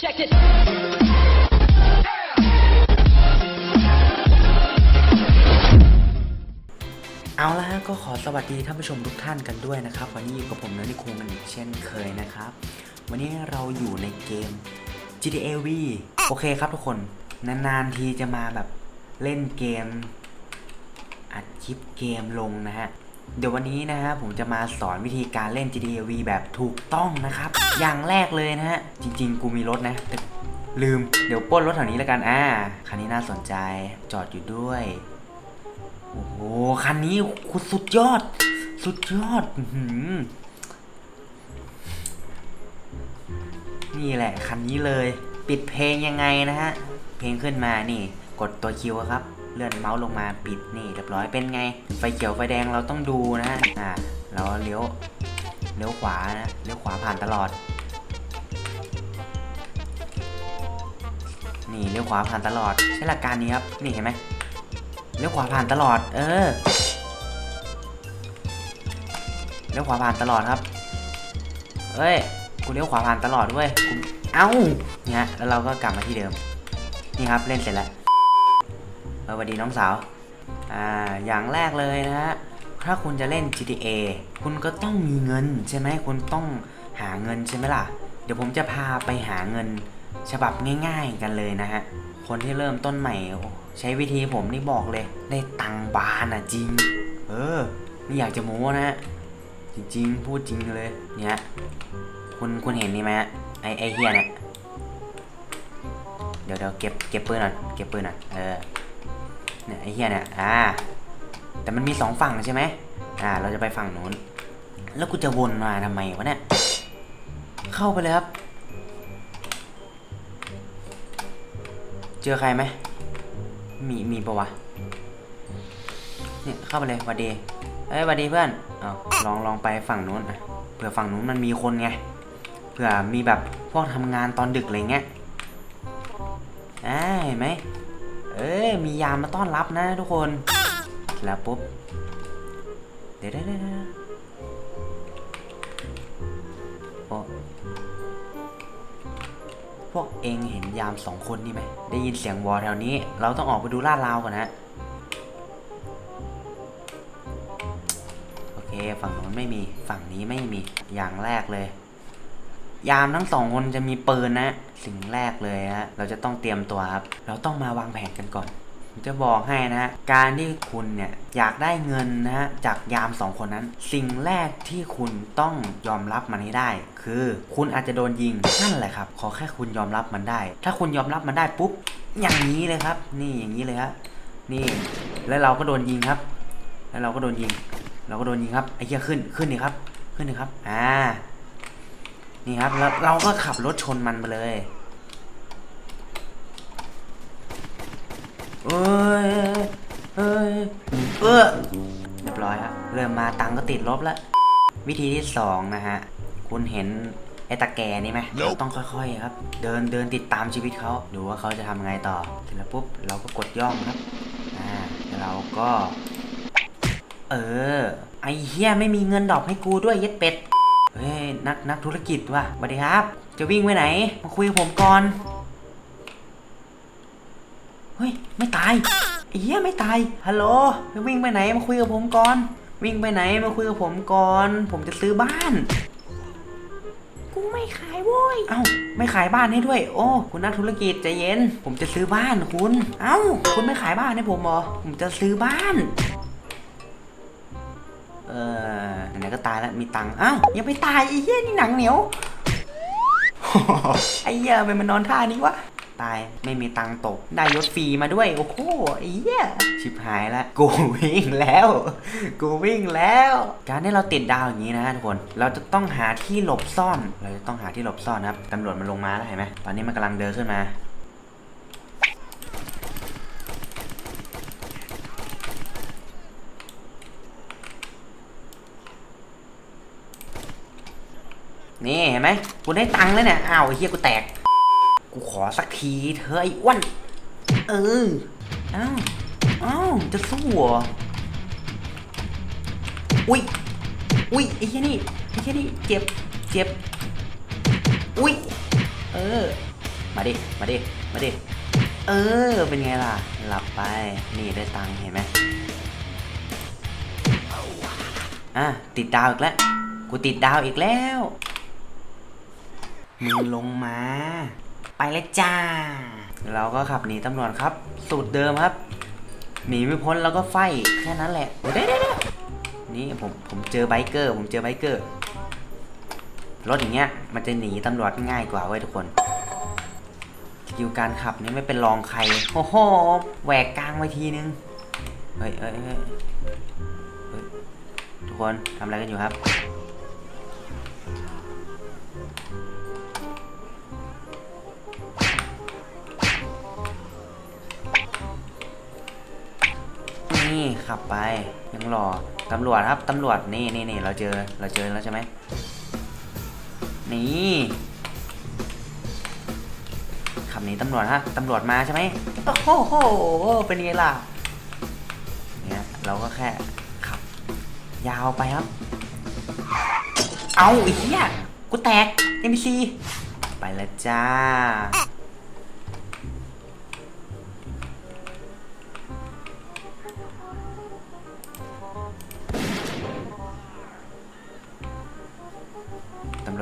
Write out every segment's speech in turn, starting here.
Check it. เอาละฮะก็ขอสวัสดีท่านผู้ชมทุกท่านกันด้วยนะครับ วันนี้อยู่กับผมนนิคงกันอีกเช่นเคยนะครับ วันนี้เราอยู่ในเกม GTA V โอเคครับทุกคน นานๆทีจะมาแบบเล่นเกม อัดคลิปเกมลงนะฮะ เดี๋ยววันนี้นะฮะผมจะมาสอนวิธีการเล่น GTA V แบบถูกต้องนะครับ อย่างแรกเลยนะฮะ จริง ๆ กูมีรถนะแต่ลืม เดี๋ยวป้นรถแถวนี้แล้วกันอ่าคันนี้น่าสนใจจอดอยู่ด้วย โอ้โหคันนี้คุณสุดยอด สุดยอดนี่แหละคันนี้เลย ปิดเพลงยังไงนะฮะ เพลงขึ้นมานี่ กดตัวคิวครับ เลื่อนเมาส์ลงมาปิดนี่เรียบร้อยเป็นไง ไฟเขียวไฟแดงเราต้องดูนะฮะอ่าเราเลี้ยวเลี้ยวขวานะเลี้ยวขวาผ่านตลอด นี่เลี้ยวขวาผ่านตลอดใช้หลักการนี้ครับนี่เห็นไหมเลี้ยวขวาผ่านตลอด เออเลี้ยวขวาผ่านตลอดครับเอ้ยกูเลี้ยวขวาผ่านตลอดเว้ยกูเอ้าเนี่ยแล้วเราก็กลับมาที่เดิมนี่ครับเล่นเสร็จแล้ว สวัสดีน้องสาว อ่า อย่างแรกเลยนะฮะ ถ้าคุณจะเล่น GTA คุณก็ต้องมีเงินใช่ไหมคุณต้องหาเงินใช่ไหมล่ะ เดี๋ยวผมจะพาไปหาเงินฉบับง่าย ๆกันเลยนะฮะ คนที่เริ่มต้นใหม่ ใช้วิธีผมนี่บอกเลย ได้ตังบานอะจริง เออ ไม่อยากจะโม้นะฮะ จริงๆ พูดจริงเลย เนี่ย คุณคุณเห็นนี่ไหมฮะ ไอไอเฮียเนี่ย เดี๋ยวเดี๋ยวเก็บเก็บปืนหน่อย เก็บปืนหน่อย เออ เนี่ยไอ้เฮียเนี่ยอ่าแต่มันมีสองฝั่งใช่ไหมอ่า เราจะไปฝั่งนู้น แล้วกูจะวนมาทำไมวะเนี่ย เข้าไปเลยครับ เจอใครไหม มี มีปะวะ เนี่ย เข้าไปเลยวัดดีเอ้ยวัดดีเพื่อนเอาลอง ลองไปฝั่งนู้นอะเผื่อฝั่งนู้นมันมีคนไง เผื่อมีแบบพวกทำงานตอนดึกอะไรเงี้ยอ่าเห็นไหม เอ้ยมียามมาต้อนรับนะทุกคน แล้วปุ๊บ เดี๋ยวเดี๋ยวเดี๋ยวโอ้พวกเองเห็นยามสองคนนี่ไหม ได้ยินเสียงวอแถวนี้ เราต้องออกไปดูลาดราวก่อนนะ โอเค ฝั่งโน้นไม่มี ฝั่งนี้ไม่มี อย่างแรกเลย ยามทั้งสองคนจะมีปืนนะ สิ่งแรกเลยฮะเราจะต้องเตรียมตัวครับ เราต้องมาวางแผนกันก่อนจะบอกให้นะ การที่คุณเนี่ยอยากได้เงินนะฮะจากยามสองคนนั้น สิ่งแรกที่คุณต้องยอมรับมันให้ได้ คือคุณอาจจะโดนยิงนั่นแหละครับ ขอแค่คุณยอมรับมันได้ ถ้าคุณยอมรับมันได้ปุ๊บอย่างนี้เลยครับ นี่อย่างนี้เลยครับนี่ แล้วเราก็โดนยิงครับ แล้วเราก็โดนยิง เราก็โดนยิงครับไอ้เหี้ยขึ้นขึ้นนี่ครับ ขึ้นนี่ครับ อ่า นี่ครับแล้วเราก็ขับรถชนมันไปเลยเอ้ยเอ้ยเออเรียบร้อยครับเริ่มมาตังค์ก็ติดลบแล้ว วิธีที่สองนะฮะ คุณเห็นไอ้ตาแกนี่ไหมเราต้องค่อยๆครับ เดินเดินติดตามชีวิตเขาดูว่าเขาจะทำไงต่อเสร็จแล้วปุ๊บเราก็กดย่องครับอ่าแล้วเราก็ เออ ไอ้เฮียไม่มีเงินดอกให้กูด้วยเย็ดเป็ด เฮ้ยนักนักธุรกิจว่ะสวัสดีครับ จะวิ่งไปไหน มาคุยกับผมก่อน เฮ้ย ไม่ตายไอ้เหี้ยไม่ตาย ฮัลโหลจะวิ่งไปไหน มาคุยกับผมก่อน วิ่งไปไหน มาคุยกับผมก่อน ผมจะซื้อบ้าน กูไม่ขายโว้ย เอ้า ไม่ขายบ้านให้ด้วย โอ้ คุณนักธุรกิจใจเย็น ผมจะซื้อบ้านคุณ เอ้า คุณไม่ขายบ้านให้ผมเหรอ ผมจะซื้อบ้าน เออไหนๆก็ตายแล้วมีตังค์อ้าวยังไม่ตายไอ้เหี้ยนี่หนังเหนียว ไอ้เหี้ยไมมันนอนท่านี้วะตายไม่มีตังค์ตก ได้ยศฟรีมาด้วย โอ้โหไอ้เหี้ยชิบหายล้วกูวิ่งแล้ว กูวิ่งแล้ว การที่เราติดดาวอย่างนี้นะทุกคนเราจะต้องหาที่หลบซ่อน เราจะต้องหาที่หลบซ่อนนะครับตำรวจมันลงมาแล้วเห็นไหมตอนนี้มันกำลังเดินขึ้นมา นี่เห็นไหมกูได้ตังค์แล้วเนี่ยอ้าวไอ้เฮียกูแตก กูขอสักทีเธอไอ้อ้วนเอออ้าวอ้าวจะสู้เหรออุ้ยอุ้ยไอ้เฮียนี่ไอ้เฮียนี่เจ็บเจ็บอุ้ยเออ มาดิมาดิมาดิเออ เป็นไงล่ะ หลับไปนี่ได้ตังค์เห็นไหมอะติดดาวอีกแล้ว กูติดดาวอีกแล้ว มึงลงมา ไปเลยจ้า เราก็ขับหนีตำรวจครับ สูตรเดิมครับ หนีไม่พ้นแล้วก็ไฟแค่นั้นแหละเดี๋ยวเดี๋ยวเนี่ผมผมเจอไบเกอร์ ผมเจอไบเกอร์รถอย่างเงี้ยมันจะหนีตำรวจง่ายกว่าเว้ยทุกคนสกิลการขับนี่ไม่เป็นรองใครโอ้โหแหวกกลางไปทีนึงเฮ้ยเฮ้ยเฮ้ยทุกคนทำอะไรกันอยู่ครับ ขับไป ยังรอตำรวจครับตำรวจนี่นี่นี่เราเจอเราเจอแล้วใช่ไหมนี่ขับหนีตำรวจฮะตำรวจมาใช่ไหมโอ้โหเป็นไงล่ะเนี่ยเราก็แค่ขับ ยาวไปครับ เอาไอ้เหี้ยกูแตก NPC ไปแล้วจ้า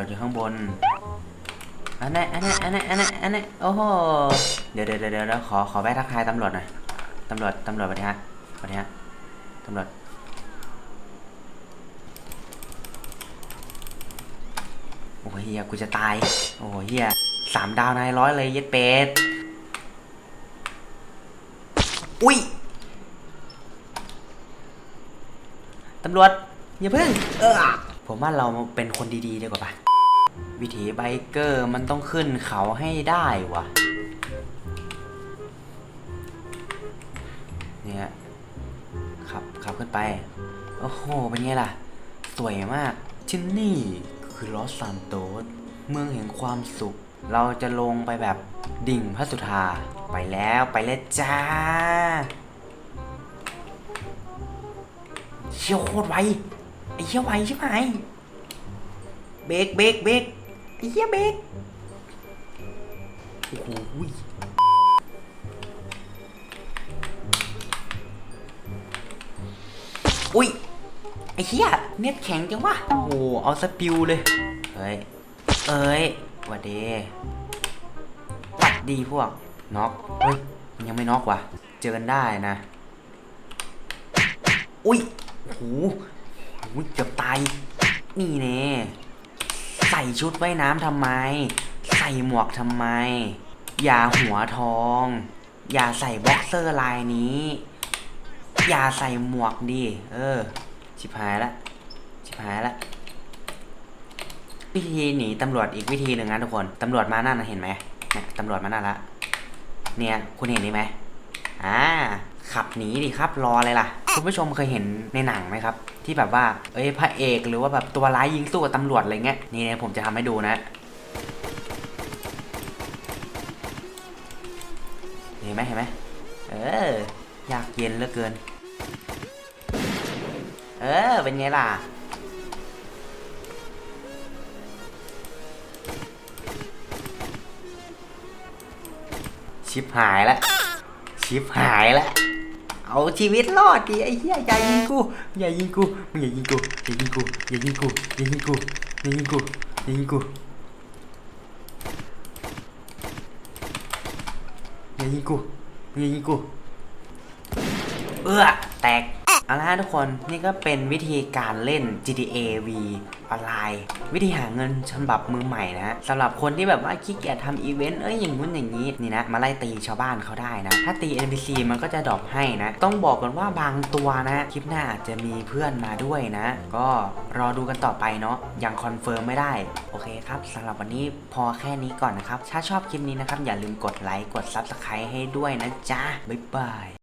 อยู่ข้างบนอันนี้อันนี้อันนี้อันนี้อันนี้โอ้โหเดี๋ยวเดี๋ยวเดี๋ยวเดี๋ยวขอขอแวะทักทายตำรวจหน่อยตำรวจตำรวจสวัสดีฮะสวัสดีฮะตำรวจโอ้ยเฮียกูจะตาย โอ้ยเฮียสามดาวนายร้อยเลยเย็ดเป็ดอุ้ยตำรวจอย่าเพิ่งเออผมว่าเราเป็นคนดีๆดีกว่าปะ วิถีไบเกอร์มันต้องขึ้นเขาให้ได้วะเนี่ยขับขับขึ้นไป โอ้โห เป็นไงล่ะ สวยมากที่นี่คือลอสซานโตสเมืองแห่งความสุข เราจะลงไปแบบดิ่งพระสุธา ไปแล้วไปแล้วจ้าเชี่ยวโคตรไวไอ้เชี่ยวไวใช่ไหมเบรกเบรกเบรก ไอ้เหี้ยเบรกโอ้โหยอุ้ย ไอ้เหี้ยเน็ตแข็งจังวะ โอ้โหเอาสปิวเลย เฮ้ย เอ้ยหวัดดีหวัดดีพวก น็อก เฮ้ยมันยังไม่น็อกว่ะ เจอกันได้นะ อุ้ยโอ้โหโอ้โหเกือบตาย นี่แน่ใส่ชุดว่ายน้ำทำไม ใส่หมวกทำไม อย่าหัวทอง อย่าใส่บ็อกเซอร์ลายนี้ อย่าใส่หมวกดิ เออ ชิบหายละชิบหายละวิธีหนีตำรวจอีกวิธีหนึ่งนะทุกคน ตำรวจมาหนั่นะเห็นไหมเนี่ยตำรวจมาหนั่นละ เนี่ย คุณเห็นนี่ไหมอ่า ขับหนีดิครับ รออะไรล่ะ คุณผู้ชมเคยเห็นในหนังไหมครับ ที่แบบว่า เอ้ยพระเอกหรือว่าแบบตัวร้ายยิงสู้กับตำรวจอะไรเงี้ยนี่เนี่ยผมจะทำให้ดูนะเห็นไหมเห็นไหมเออยากเย็นเหลือเกิน เออเป็นไงล่ะชิบหายแล้วชิบหายแล้ว เอาชีวิตรอดดิไอ้เหี้ยอย่ายิงกูอย่ายิงกูมึงอย่ายิงกูอย่ายิงกูอย่ายิงกูอย่ายิงกูอย่ายิงกูอย่ายิงกูอย่ายิงกูอย่ายิงกูเอื้อแตก เอาละทุกคนนี่ก็เป็นวิธีการเล่น GTA V ออนไลน์ วิธีหาเงินฉบับมือใหม่นะฮะสำหรับคนที่แบบว่าขี้เกียจทำอีเวนต์เอ้ยอย่างงู้นอย่างนี้นี่นะมาไล่ตีชาวบ้านเขาได้นะ ถ้าตี NPC มันก็จะดรอปให้นะ ต้องบอกกันว่าบางตัวนะ คลิปหน้าอาจจะมีเพื่อนมาด้วยนะ ก็รอดูกันต่อไปเนาะยังคอนเฟิร์มไม่ได้ โอเคครับสำหรับวันนี้พอแค่นี้ก่อนนะครับถ้าชอบคลิปนี้นะครับอย่าลืมกดไลค์กด Subscribe ให้ด้วยนะจ๊ะบ๊ายบาย